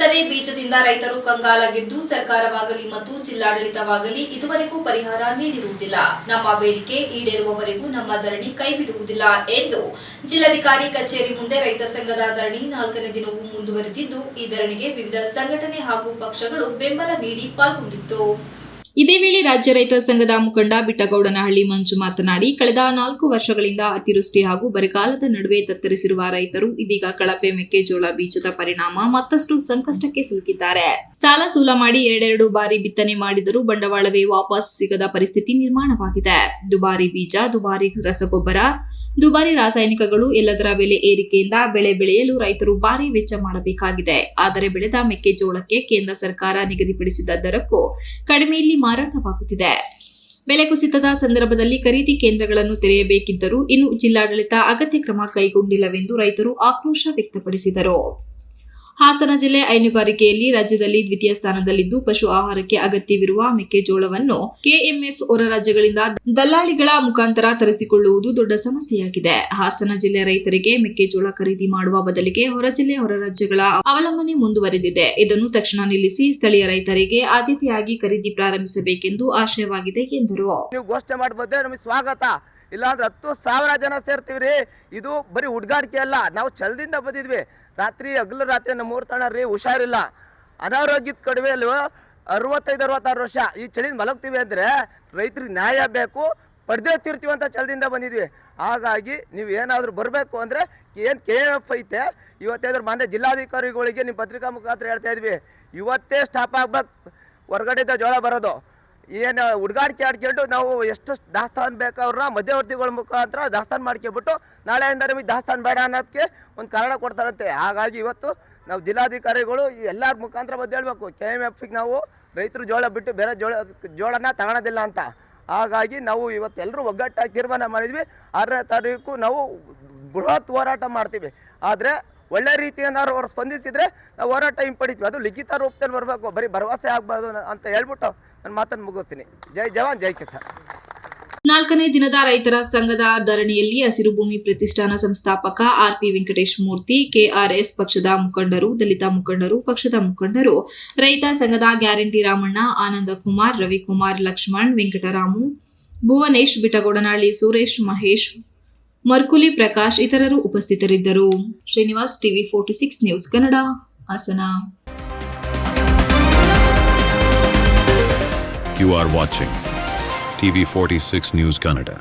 ಬಿತ್ತನೆ ಬೀಜದಿಂದ ರೈತರು ಕಂಗಾಲಾಗಿದ್ದು ಸರ್ಕಾರವಾಗಲಿ ಮತ್ತು ಜಿಲ್ಲಾಡಳಿತವಾಗಲಿ ಇದುವರೆಗೂ ಪರಿಹಾರ ನೀಡಿರುವುದಿಲ್ಲ. ನಮ್ಮ ಬೇಡಿಕೆ ಈಡೇರುವವರೆಗೂ ನಮ್ಮ ಧರಣಿ ಕೈಬಿಡುವುದಿಲ್ಲ ಎಂದು ಜಿಲ್ಲಾಧಿಕಾರಿ ಕಚೇರಿ ಮುಂದೆ ರೈತ ಸಂಘದ ಧರಣಿ ನಾಲ್ಕನೇ ದಿನವೂ ಮುಂದುವರೆದಿದ್ದು, ಈ ಧರಣಿಗೆ ವಿವಿಧ ಸಂಘಟನೆ ಹಾಗೂ ಪಕ್ಷಗಳು ಬೆಂಬಲ ನೀಡಿ ಪಾಲ್ಗೊಂಡಿತ್ತು. ಇದೇ ವೇಳೆ ರಾಜ್ಯ ರೈತ ಸಂಘದ ಮುಖಂಡ ಬಿಟ್ಟಗೌಡನಹಳ್ಳಿ ಮಂಜು ಮಾತನಾಡಿ, ಕಳೆದ ನಾಲ್ಕು ವರ್ಷಗಳಿಂದ ಅತಿವೃಷ್ಟಿ ಹಾಗೂ ಬರಗಾಲದ ನಡುವೆ ತತ್ತರಿಸಿರುವ ರೈತರು ಇದೀಗ ಕಳಪೆ ಮೆಕ್ಕೆಜೋಳ ಬೀಜದ ಪರಿಣಾಮ ಮತ್ತಷ್ಟು ಸಂಕಷ್ಟಕ್ಕೆ ಸಿಲುಕಿದ್ದಾರೆ. ಸಾಲ ಸೂಲ ಮಾಡಿ ಎರಡೆರಡು ಬಾರಿ ಬಿತ್ತನೆ ಮಾಡಿದರೂ ಬಂಡವಾಳವೇ ವಾಪಸ್ ಸಿಗದ ಪರಿಸ್ಥಿತಿ ನಿರ್ಮಾಣವಾಗಿದೆ. ದುಬಾರಿ ಬೀಜ, ದುಬಾರಿ ರಸಗೊಬ್ಬರ ದುಬಾರಿ ರಾಸಾಯನಿಕಗಳು ಎಲ್ಲದರ ಬೆಲೆ ಏರಿಕೆಯಿಂದ ಬೆಳೆ ಬೆಳೆಯಲು ರೈತರು ಭಾರಿ ವೆಚ್ಚ ಮಾಡಬೇಕಾಗಿದೆ. ಆದರೆ ಬೆಳೆದ ಮೆಕ್ಕೆಜೋಳಕ್ಕೆ ಕೇಂದ್ರ ಸರ್ಕಾರ ನಿಗದಿಪಡಿಸಿದ ದರಕ್ಕೂ ಕಡಿಮೆಯಲ್ಲಿ ಮಾರಾಟವಾಗುತ್ತಿದೆ. ಬೆಲೆ ಕುಸಿತದ ಸಂದರ್ಭದಲ್ಲಿ ಖರೀದಿ ಕೇಂದ್ರಗಳನ್ನು ತೆರೆಯಬೇಕಿದ್ದರೂ ಇನ್ನು ಜಿಲ್ಲಾಡಳಿತ ಅಗತ್ಯ ಕ್ರಮ ಕೈಗೊಂಡಿಲ್ಲವೆಂದು ರೈತರು ಆಕ್ರೋಶ ವ್ಯಕ್ತಪಡಿಸಿದರು. ಹಾಸನ ಜಿಲ್ಲೆ ಹೈನುಗಾರಿಕೆಯಲ್ಲಿ ರಾಜ್ಯದಲ್ಲಿ ದ್ವಿತೀಯ ಸ್ಥಾನದಲ್ಲಿದ್ದು ಪಶು ಆಹಾರಕ್ಕೆ ಅಗತ್ಯವಿರುವ ಮೆಕ್ಕೆಜೋಳವನ್ನು ಕೆಎಂಎಫ್ ಹೊರ ರಾಜ್ಯಗಳಿಂದ ದಲ್ಲಾಳಿಗಳ ಮುಖಾಂತರ ತರಿಸಿಕೊಳ್ಳುವುದು ದೊಡ್ಡ ಸಮಸ್ಯೆಯಾಗಿದೆ. ಹಾಸನ ಜಿಲ್ಲೆ ರೈತರಿಗೆ ಮೆಕ್ಕೆಜೋಳ ಖರೀದಿ ಮಾಡುವ ಬದಲಿಗೆ ಹೊರ ಜಿಲ್ಲೆ, ಹೊರ ರಾಜ್ಯಗಳ ಅವಲಂಬನೆ ಮುಂದುವರೆದಿದೆ. ಇದನ್ನು ತಕ್ಷಣ ನಿಲ್ಲಿಸಿ ಸ್ಥಳೀಯ ರೈತರಿಗೆ ಆದ್ಯತೆಯಾಗಿ ಖರೀದಿ ಪ್ರಾರಂಭಿಸಬೇಕೆಂದು ಆಶಯವಾಗಿದೆ ಎಂದರು. ಇಲ್ಲಾಂದ್ರೆ ಹತ್ತು ಸಾವಿರ ಜನ ಸೇರ್ತೀವಿ ರೀ ಇದು ಬರೀ ಹುಡ್ಗಾಡಿಕೆ ಅಲ್ಲ, ನಾವು ಛಲದಿಂದ ಬಂದಿದ್ವಿ. ರಾತ್ರಿ ಹಗಲು ರಾತ್ರಿ ನಮ್ಮ ಊರ್ ತಾಣ ರೀ ಹುಷಾರಿಲ್ಲ. ಅನಾರೋಗ್ಯದ ಕಡಿಮೆ ಅಲ್ವ? ಅರವತ್ತೈದು, ಅರವತ್ತಾರು ವರ್ಷ. ಈ ಚಳಿಯಿಂದ ಮಲಗ್ತೀವಿ ಅಂದರೆ ರೈತರಿಗೆ ನ್ಯಾಯ ಬೇಕು, ಪಡೆದೇ ತೀರ್ತೀವಿ ಅಂತ ಛಲದಿಂದ ಬಂದಿದ್ವಿ. ಹಾಗಾಗಿ ನೀವು ಏನಾದರೂ ಬರಬೇಕು ಅಂದರೆ ಏನು ಕೆ ಎಫ್ ಐತೆ ಇವತ್ತೇದ್ರ ಮಾನ್ಯ ಜಿಲ್ಲಾಧಿಕಾರಿಗಳಿಗೆ ನಿಮ್ಮ ಪತ್ರಿಕಾ ಮುಖಾಂತರ ಹೇಳ್ತಾ ಇದ್ವಿ. ಇವತ್ತೇ ಸ್ಟಾಪ್ ಆಗ್ಬೇಕು. ಹೊರಗಡೆ ಜೋಳ ಬರೋದು. ಏನು ಹುಡುಗಾಡಿಕೆ ಆಡ್ಕೊಂಡು ನಾವು ಎಷ್ಟು ದಾಸ್ತಾನು ಬೇಕಾವ್ರನ್ನ ಮಧ್ಯವರ್ತಿಗಳ ಮುಖಾಂತರ ದಾಸ್ತಾನು ಮಾಡ್ಕೊಬಿಟ್ಟು ನಾಳೆಯಿಂದ ನಮಗೆ ದಾಸ್ತಾನು ಬೇಡ ಅನ್ನೋದಕ್ಕೆ ಒಂದು ಕಾರಣ ಕೊಡ್ತಾರಂತೆ. ಹಾಗಾಗಿ ಇವತ್ತು ನಾವು ಜಿಲ್ಲಾಧಿಕಾರಿಗಳು ಎಲ್ಲರ ಮುಖಾಂತರ ಬಂದು ಹೇಳ್ಬೇಕು. ಕೆ ಎಂ ಎಫ್ಗೆ ನಾವು ರೈತರು ಜೋಳ ಬಿಟ್ಟು ಬೇರೆ ಜೋಳ, ಜೋಳನ ತಗೊಳೋದಿಲ್ಲ ಅಂತ. ಹಾಗಾಗಿ ನಾವು ಇವತ್ತೆಲ್ಲರೂ ಒಗ್ಗಟ್ಟಾಗಿ ತೀರ್ಮಾನ ಮಾಡಿದ್ವಿ. ಆರನೇ ತಾರೀಕು ನಾವು ಬೃಹತ್ ಹೋರಾಟ ಮಾಡ್ತೀವಿ. ಆದರೆ ಒಳ್ಳೆ ರೀತಿಯಿಂದ ಅವ್ರು ಸ್ಪಂದಿಸಿದ್ರೆ ನಾವು ಹೋರಾಟ ಹಿಂಪಡಿತೀವಿ ಅದು ಲಿಖಿತ ರೂಪದಲ್ಲಿ ಬರಬೇಕು. ಬರೀ ಭರವಸೆ ಆಗ್ಬಾರ್ದು ಅಂತ ಹೇಳ್ಬಿಟ್ಟು ನಾನು ಮಾತನ್ನು ಮುಗಿಸ್ತೀನಿ. ಜೈ ಜವಾನ್, ಜೈ ಕಿಸಾನ್. ನಾಲ್ಕನೇ ದಿನದ ರೈತರ ಸಂಘದ ಧರಣಿಯಲ್ಲಿ ಹಸಿರು ಭೂಮಿ ಪ್ರತಿಷ್ಠಾನ ಸಂಸ್ಥಾಪಕ ಆರ್ಪಿ ವೆಂಕಟೇಶ್ ಮೂರ್ತಿ, ಕೆಆರ್ಎಸ್ ಪಕ್ಷದ ಮುಖಂಡರು, ದಲಿತ ಮುಖಂಡರು, ಪಕ್ಷದ ಮುಖಂಡರು. ರೈತ ಸಂಘದ ಗ್ಯಾರಂಟಿ ರಾಮಣ್ಣ, ಆನಂದ ಕುಮಾರ್, ರವಿಕುಮಾರ್ ಲಕ್ಷ್ಮಣ್, ವೆಂಕಟರಾಮು, ಭುವನೇಶ್, ಬಿಟಗೋಡನಹಳ್ಳಿ, ಸುರೇಶ್, ಮಹೇಶ್ ಮರ್ಕುಲಿ ಪ್ರಕಾಶ್ ಇತರರು ಉಪಸ್ಥಿತರಿದ್ದರು Srinivas TV forty six news Kannada, Hassan You are watching TV46 News Canada.